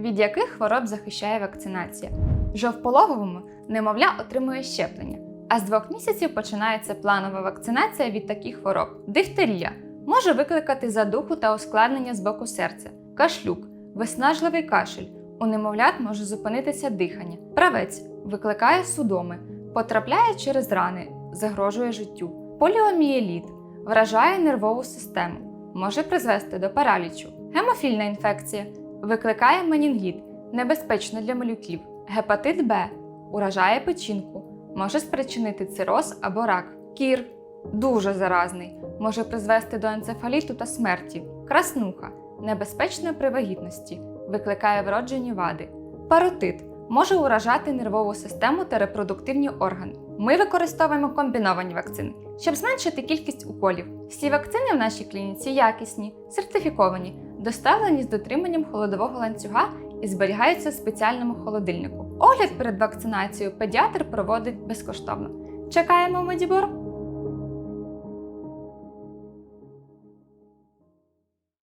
Від яких хвороб захищає вакцинація? В Жовпологовому немовля отримує щеплення, а з двох місяців починається планова вакцинація від таких хвороб. Дифтерія може викликати задуху та ускладнення з боку серця, кашлюк, виснажливий кашель. У немовлят може зупинитися дихання. Правець викликає судоми, потрапляє через рани, загрожує життю. Поліомієліт вражає нервову систему, може призвести до паралічу. Гемофільна інфекція викликає менінгіт, небезпечно для малюків. Гепатит Б уражає печінку, може спричинити цироз або рак. Кір дуже заразний, може призвести до енцефаліту та смерті. Краснуха небезпечна при вагітності, викликає вроджені вади. Паротит може уражати нервову систему та репродуктивні органи. Ми використовуємо комбіновані вакцини, щоб зменшити кількість уколів. Всі вакцини в нашій клініці якісні, сертифіковані, доставлені з дотриманням холодового ланцюга і зберігаються в спеціальному холодильнику. Огляд перед вакцинацією педіатр проводить безкоштовно. Чекаємо Медібор!